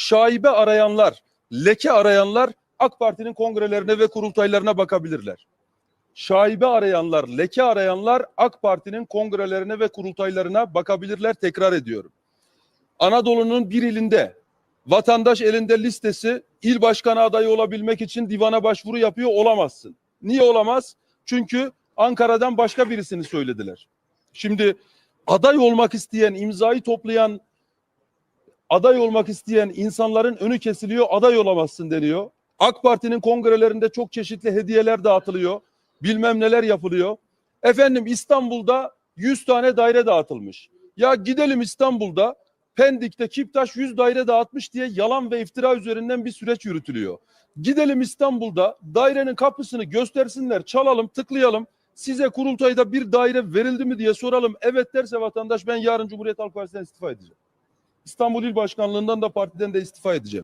şaibe arayanlar, leke arayanlar AK Parti'nin kongrelerine ve kurultaylarına bakabilirler. Şaibe arayanlar, leke arayanlar AK Parti'nin kongrelerine ve kurultaylarına bakabilirler. Tekrar ediyorum. Anadolu'nun bir ilinde vatandaş elinde listesi il başkanı adayı olabilmek için divana başvuru yapıyor olamazsın. Niye olamaz? Çünkü Ankara'dan başka birisini söylediler. Şimdi aday olmak isteyen, imzayı toplayan, aday olmak isteyen insanların önü kesiliyor, aday olamazsın deniyor. AK Parti'nin kongrelerinde çok çeşitli hediyeler dağıtılıyor. Bilmem neler yapılıyor. Efendim İstanbul'da 100 tane daire dağıtılmış. Ya gidelim İstanbul'da Pendik'te Kiptaş 100 daire dağıtmış diye yalan ve iftira üzerinden bir süreç yürütülüyor. Gidelim İstanbul'da dairenin kapısını göstersinler, çalalım, tıklayalım. Size kurultayda bir daire verildi mi diye soralım. Evet derse vatandaş ben yarın Cumhuriyet Halk Partisi'nden istifa edeceğim. İstanbul İl Başkanlığından da partiden de istifa edeceğim.